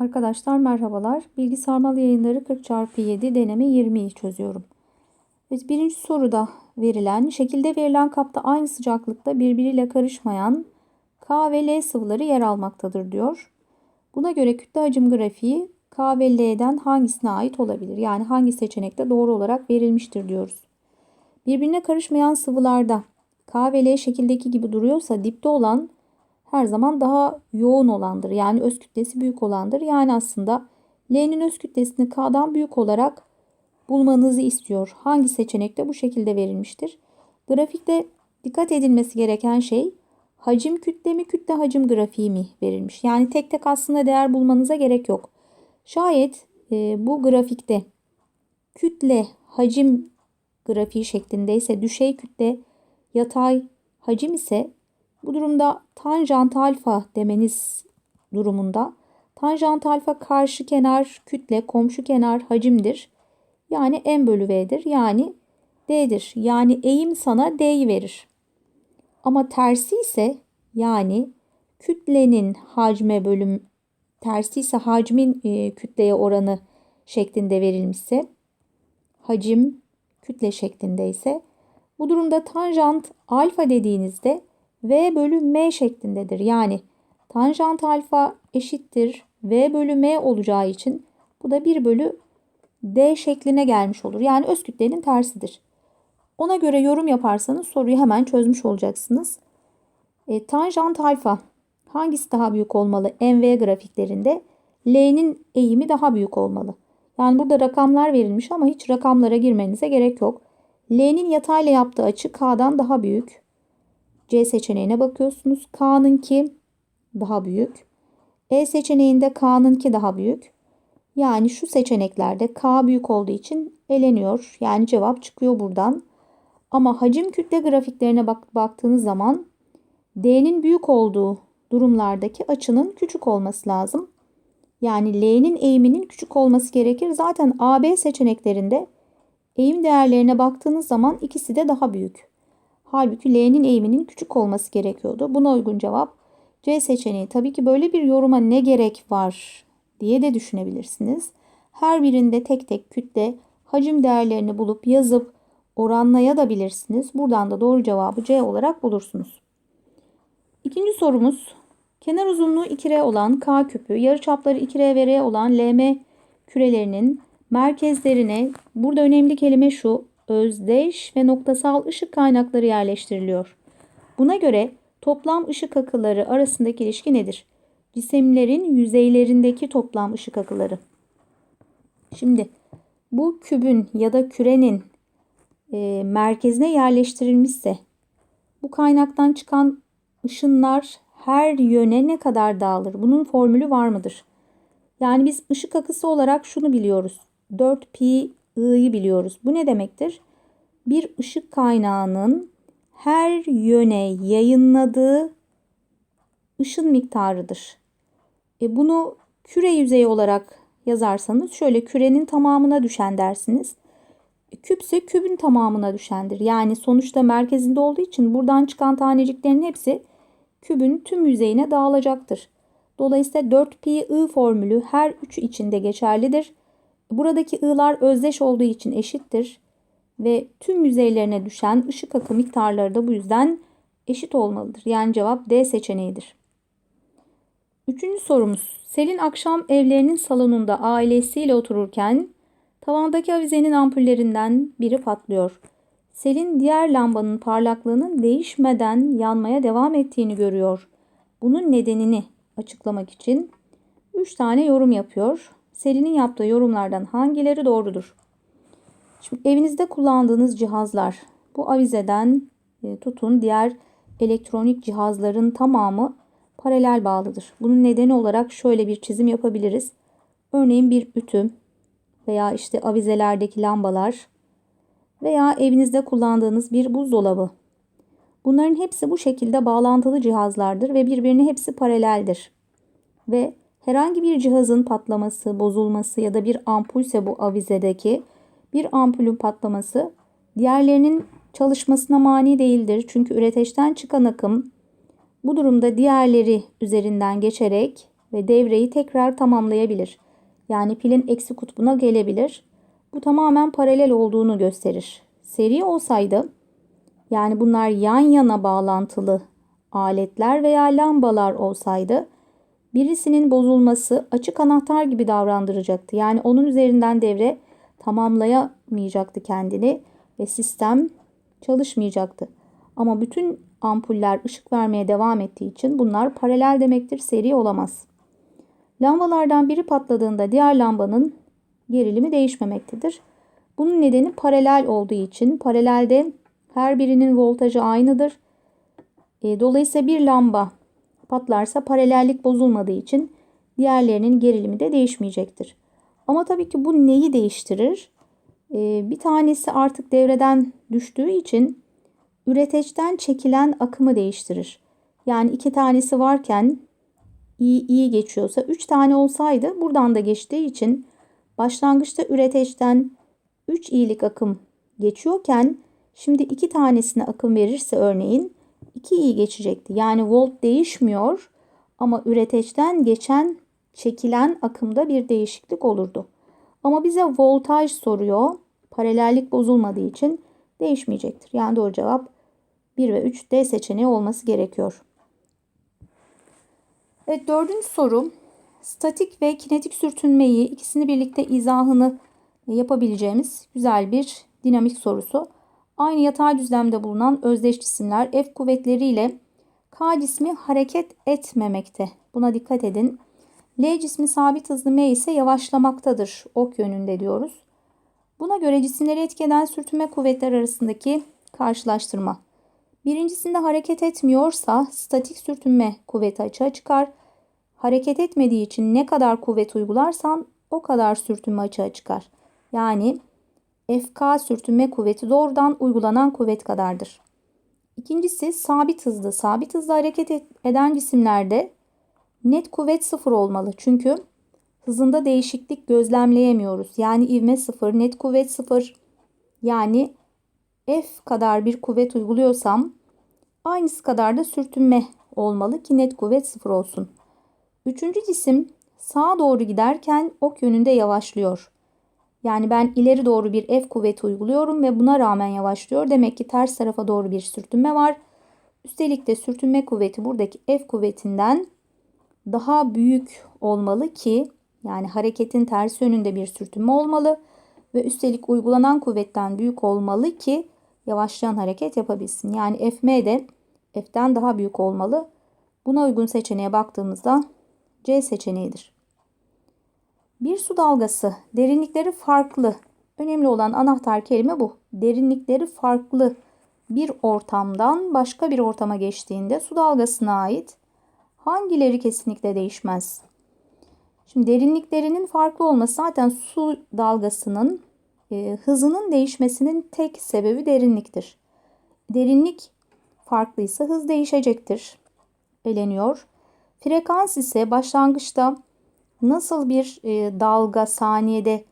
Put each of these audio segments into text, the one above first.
Arkadaşlar merhabalar. Bilgi Sarmal Yayınları 40x7 deneme 20'yi çözüyorum. Evet, birinci soruda verilen şekilde verilen kapta aynı sıcaklıkta birbiriyle karışmayan K ve L sıvıları yer almaktadır diyor. Buna göre kütle hacim grafiği K ve L'den hangisine ait olabilir? Yani hangi seçenekte doğru olarak verilmiştir diyoruz. Birbirine karışmayan sıvılarda K ve L şekildeki gibi duruyorsa dipte olan her zaman daha yoğun olandır. Yani öz kütlesi büyük olandır. Yani aslında L'nin öz kütlesini K'dan büyük olarak bulmanızı istiyor. Hangi seçenekte bu şekilde verilmiştir? Grafikte dikkat edilmesi gereken şey hacim kütle mi kütle hacim grafiği mi verilmiş. Yani tek tek aslında değer bulmanıza gerek yok. Şayet e, bu grafikte kütle hacim grafiği şeklindeyse düşey kütle yatay hacim ise bu durumda tanjant alfa demeniz durumunda tanjant alfa karşı kenar kütle komşu kenar hacimdir. Yani m bölü v'dir. Yani d'dir. Yani eğim sana d'yi verir. Ama tersi ise yani kütlenin hacme bölüm tersi ise hacmin e, kütleye oranı şeklinde verilmişse hacim kütle şeklinde ise bu durumda tanjant alfa dediğinizde V bölü M şeklindedir. Yani tanjant alfa eşittir V bölü M olacağı için bu da 1 bölü D şekline gelmiş olur. Yani öz kütlenin tersidir. Ona göre yorum yaparsanız soruyu hemen çözmüş olacaksınız. E, tanjant alfa hangisi daha büyük olmalı? MV grafiklerinde L'nin eğimi daha büyük olmalı. Yani burada rakamlar verilmiş ama hiç rakamlara girmenize gerek yok. L'nin yatayla yaptığı açı K'dan daha büyük. C seçeneğine bakıyorsunuz. K'nınki daha büyük. E seçeneğinde K'nınki daha büyük. Yani şu seçeneklerde K büyük olduğu için eleniyor. Yani cevap çıkıyor buradan. Ama hacim kütle grafiklerine bak baktığınız zaman D'nin büyük olduğu durumlardaki açının küçük olması lazım. Yani L'nin eğiminin küçük olması gerekir. Zaten AB seçeneklerinde eğim değerlerine baktığınız zaman ikisi de daha büyük. Halbuki L'nin eğiminin küçük olması gerekiyordu. Buna uygun cevap C seçeneği. Tabii ki böyle bir yoruma ne gerek var diye de düşünebilirsiniz. Her birinde tek tek kütle, hacim değerlerini bulup yazıp oranlayabilirsiniz. Buradan da doğru cevabı C olarak bulursunuz. İkinci sorumuz kenar uzunluğu 2R olan K küpü, yarıçapları 2R ve R olan LM kürelerinin merkezlerine burada önemli kelime şu özdeş ve noktasal ışık kaynakları yerleştiriliyor. Buna göre toplam ışık akıları arasındaki ilişki nedir? Cisimlerin yüzeylerindeki toplam ışık akıları. Şimdi bu kübün ya da kürenin e, merkezine yerleştirilmişse bu kaynaktan çıkan ışınlar her yöne ne kadar dağılır? Bunun formülü var mıdır? Yani biz ışık akısı olarak şunu biliyoruz. 4 pi i'yi biliyoruz. Bu ne demektir? Bir ışık kaynağının her yöne yayınladığı ışın miktarıdır. E bunu küre yüzeyi olarak yazarsanız şöyle kürenin tamamına düşen dersiniz. E küpse kübün tamamına düşendir. Yani sonuçta merkezinde olduğu için buradan çıkan taneciklerin hepsi kübün tüm yüzeyine dağılacaktır. Dolayısıyla 4 pi i formülü her üçü içinde geçerlidir. Buradaki ı'lar özdeş olduğu için eşittir ve tüm yüzeylerine düşen ışık akı miktarları da bu yüzden eşit olmalıdır. Yani cevap D seçeneğidir. Üçüncü sorumuz. Selin akşam evlerinin salonunda ailesiyle otururken tavandaki avizenin ampullerinden biri patlıyor. Selin diğer lambanın parlaklığının değişmeden yanmaya devam ettiğini görüyor. Bunun nedenini açıklamak için 3 tane yorum yapıyor. Selin'in yaptığı yorumlardan hangileri doğrudur? Şimdi evinizde kullandığınız cihazlar bu avizeden e, tutun diğer elektronik cihazların tamamı paralel bağlıdır. Bunun nedeni olarak şöyle bir çizim yapabiliriz. Örneğin bir ütü veya işte avizelerdeki lambalar veya evinizde kullandığınız bir buzdolabı. Bunların hepsi bu şekilde bağlantılı cihazlardır ve birbirine hepsi paraleldir. Ve Herhangi bir cihazın patlaması, bozulması ya da bir ampulse bu avizedeki bir ampulün patlaması diğerlerinin çalışmasına mani değildir. Çünkü üreteçten çıkan akım bu durumda diğerleri üzerinden geçerek ve devreyi tekrar tamamlayabilir. Yani pilin eksi kutbuna gelebilir. Bu tamamen paralel olduğunu gösterir. Seri olsaydı yani bunlar yan yana bağlantılı aletler veya lambalar olsaydı birisinin bozulması açık anahtar gibi davrandıracaktı. Yani onun üzerinden devre tamamlayamayacaktı kendini ve sistem çalışmayacaktı. Ama bütün ampuller ışık vermeye devam ettiği için bunlar paralel demektir, seri olamaz. Lambalardan biri patladığında diğer lambanın gerilimi değişmemektedir. Bunun nedeni paralel olduğu için paralelde her birinin voltajı aynıdır. E, dolayısıyla bir lamba patlarsa paralellik bozulmadığı için diğerlerinin gerilimi de değişmeyecektir. Ama tabii ki bu neyi değiştirir? E, bir tanesi artık devreden düştüğü için üreteçten çekilen akımı değiştirir. Yani iki tanesi varken iyi iyi geçiyorsa üç tane olsaydı buradan da geçtiği için başlangıçta üreteçten 3 iyilik akım geçiyorken şimdi iki tanesine akım verirse örneğin 2 iyi geçecekti. Yani volt değişmiyor ama üreteçten geçen çekilen akımda bir değişiklik olurdu. Ama bize voltaj soruyor. Paralellik bozulmadığı için değişmeyecektir. Yani doğru cevap 1 ve 3 D seçeneği olması gerekiyor. Evet dördüncü soru. Statik ve kinetik sürtünmeyi ikisini birlikte izahını yapabileceğimiz güzel bir dinamik sorusu. Aynı yatay düzlemde bulunan özdeş cisimler F kuvvetleriyle K cismi hareket etmemekte. Buna dikkat edin. L cismi sabit hızlı M ise yavaşlamaktadır. Ok yönünde diyoruz. Buna göre cisimleri etkeden sürtünme kuvvetler arasındaki karşılaştırma. Birincisinde hareket etmiyorsa statik sürtünme kuvveti açığa çıkar. Hareket etmediği için ne kadar kuvvet uygularsan o kadar sürtünme açığa çıkar. Yani FK sürtünme kuvveti doğrudan uygulanan kuvvet kadardır. İkincisi sabit hızlı. Sabit hızlı hareket eden cisimlerde net kuvvet sıfır olmalı. Çünkü hızında değişiklik gözlemleyemiyoruz. Yani ivme sıfır, net kuvvet sıfır. Yani F kadar bir kuvvet uyguluyorsam aynısı kadar da sürtünme olmalı ki net kuvvet sıfır olsun. Üçüncü cisim sağa doğru giderken ok yönünde yavaşlıyor. Yani ben ileri doğru bir F kuvveti uyguluyorum ve buna rağmen yavaşlıyor. Demek ki ters tarafa doğru bir sürtünme var. Üstelik de sürtünme kuvveti buradaki F kuvvetinden daha büyük olmalı ki yani hareketin ters yönünde bir sürtünme olmalı ve üstelik uygulanan kuvvetten büyük olmalı ki yavaşlayan hareket yapabilsin. Yani Fm de F'den daha büyük olmalı. Buna uygun seçeneğe baktığımızda C seçeneğidir. Bir su dalgası derinlikleri farklı. Önemli olan anahtar kelime bu. Derinlikleri farklı bir ortamdan başka bir ortama geçtiğinde su dalgasına ait hangileri kesinlikle değişmez? Şimdi derinliklerinin farklı olması zaten su dalgasının e, hızının değişmesinin tek sebebi derinliktir. Derinlik farklıysa hız değişecektir. Eleniyor. Frekans ise başlangıçta nasıl bir e, dalga saniyede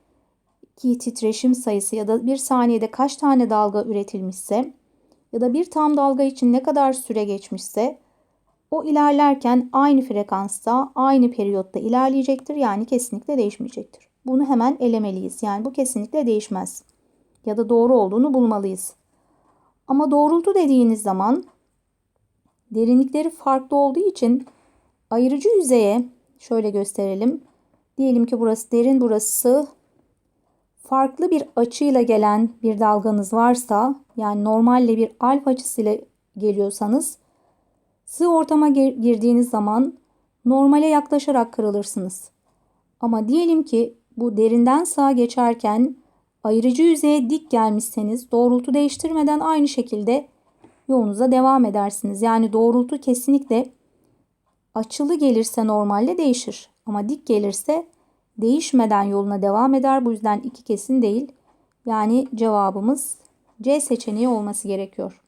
ki titreşim sayısı ya da bir saniyede kaç tane dalga üretilmişse ya da bir tam dalga için ne kadar süre geçmişse o ilerlerken aynı frekansta, aynı periyotta ilerleyecektir. Yani kesinlikle değişmeyecektir. Bunu hemen elemeliyiz. Yani bu kesinlikle değişmez. Ya da doğru olduğunu bulmalıyız. Ama doğrultu dediğiniz zaman derinlikleri farklı olduğu için ayırıcı yüzeye şöyle gösterelim. Diyelim ki burası derin, burası farklı bir açıyla gelen bir dalganız varsa yani normalle bir alfa açısıyla geliyorsanız sığ ortama girdiğiniz zaman normale yaklaşarak kırılırsınız. Ama diyelim ki bu derinden sağa geçerken ayırıcı yüzeye dik gelmişseniz doğrultu değiştirmeden aynı şekilde yolunuza devam edersiniz. Yani doğrultu kesinlikle açılı gelirse normalde değişir. Ama dik gelirse değişmeden yoluna devam eder. Bu yüzden iki kesin değil. Yani cevabımız C seçeneği olması gerekiyor.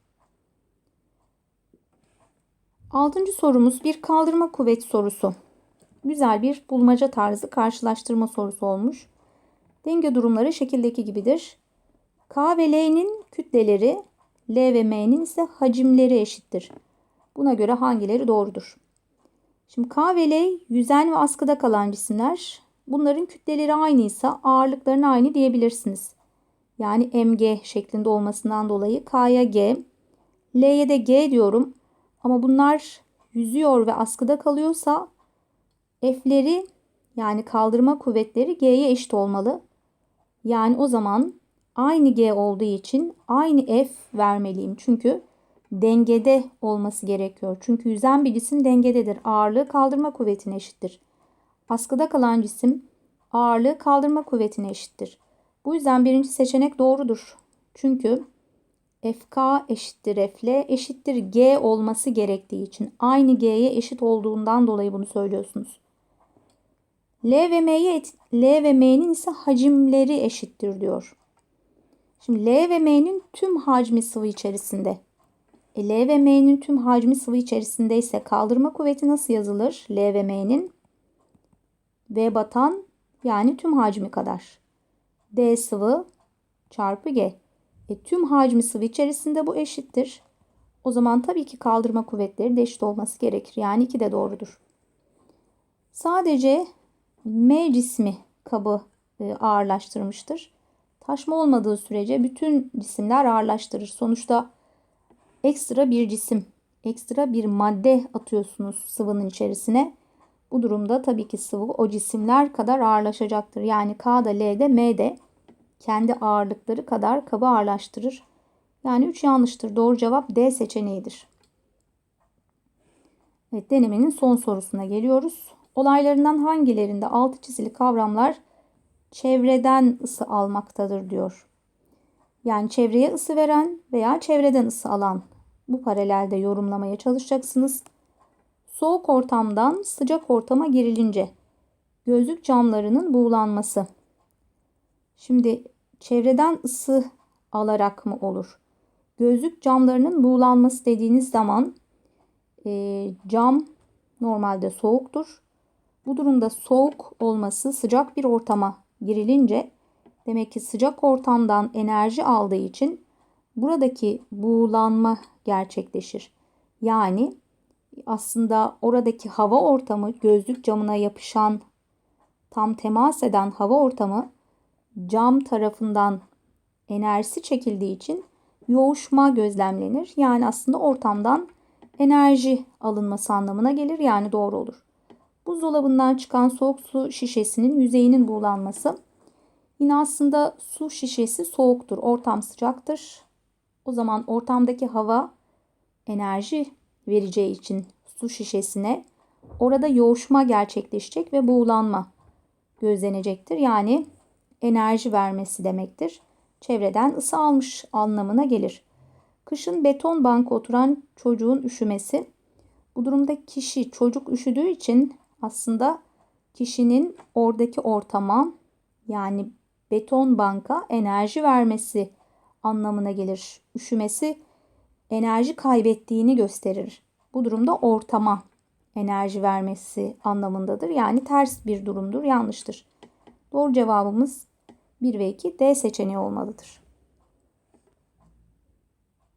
Altıncı sorumuz bir kaldırma kuvvet sorusu. Güzel bir bulmaca tarzı karşılaştırma sorusu olmuş. Denge durumları şekildeki gibidir. K ve L'nin kütleleri L ve M'nin ise hacimleri eşittir. Buna göre hangileri doğrudur? Şimdi K ve L yüzen ve askıda kalan cisimler. Bunların kütleleri aynıysa ağırlıklarını aynı diyebilirsiniz. Yani mg şeklinde olmasından dolayı K'ya G, L'ye de G diyorum. Ama bunlar yüzüyor ve askıda kalıyorsa F'leri yani kaldırma kuvvetleri G'ye eşit olmalı. Yani o zaman aynı G olduğu için aynı F vermeliyim. Çünkü dengede olması gerekiyor. Çünkü yüzen bir cisim dengededir. Ağırlığı kaldırma kuvvetine eşittir. Askıda kalan cisim ağırlığı kaldırma kuvvetine eşittir. Bu yüzden birinci seçenek doğrudur. Çünkü FK eşittir F'le eşittir G olması gerektiği için aynı G'ye eşit olduğundan dolayı bunu söylüyorsunuz. L ve M'ye L ve M'nin ise hacimleri eşittir diyor. Şimdi L ve M'nin tüm hacmi sıvı içerisinde. E, L ve M'nin tüm hacmi sıvı içerisinde ise kaldırma kuvveti nasıl yazılır? L ve M'nin V batan yani tüm hacmi kadar. D sıvı çarpı G. E, tüm hacmi sıvı içerisinde bu eşittir. O zaman tabii ki kaldırma kuvvetleri de eşit olması gerekir. Yani 2 de doğrudur. Sadece M cismi kabı e, ağırlaştırmıştır. Taşma olmadığı sürece bütün cisimler ağırlaştırır. Sonuçta ekstra bir cisim, ekstra bir madde atıyorsunuz sıvının içerisine. Bu durumda tabii ki sıvı o cisimler kadar ağırlaşacaktır. Yani K'da, L'de, M'de kendi ağırlıkları kadar kabı ağırlaştırır. Yani 3 yanlıştır. Doğru cevap D seçeneğidir. Evet denemenin son sorusuna geliyoruz. Olaylarından hangilerinde altı çizili kavramlar çevreden ısı almaktadır diyor. Yani çevreye ısı veren veya çevreden ısı alan bu paralelde yorumlamaya çalışacaksınız. Soğuk ortamdan sıcak ortama girilince gözlük camlarının buğulanması. Şimdi çevreden ısı alarak mı olur? Gözlük camlarının buğulanması dediğiniz zaman e, cam normalde soğuktur. Bu durumda soğuk olması sıcak bir ortama girilince demek ki sıcak ortamdan enerji aldığı için buradaki buğulanma gerçekleşir. Yani aslında oradaki hava ortamı gözlük camına yapışan tam temas eden hava ortamı cam tarafından enerjisi çekildiği için yoğuşma gözlemlenir. Yani aslında ortamdan enerji alınması anlamına gelir. Yani doğru olur. Buzdolabından çıkan soğuk su şişesinin yüzeyinin buğulanması. Yine aslında su şişesi soğuktur. Ortam sıcaktır. O zaman ortamdaki hava enerji vereceği için su şişesine orada yoğuşma gerçekleşecek ve buğulanma gözlenecektir. Yani enerji vermesi demektir. Çevreden ısı almış anlamına gelir. Kışın beton banka oturan çocuğun üşümesi. Bu durumda kişi çocuk üşüdüğü için aslında kişinin oradaki ortama yani beton banka enerji vermesi anlamına gelir. Üşümesi enerji kaybettiğini gösterir. Bu durumda ortama enerji vermesi anlamındadır. Yani ters bir durumdur, yanlıştır. Doğru cevabımız 1 ve 2 D seçeneği olmalıdır.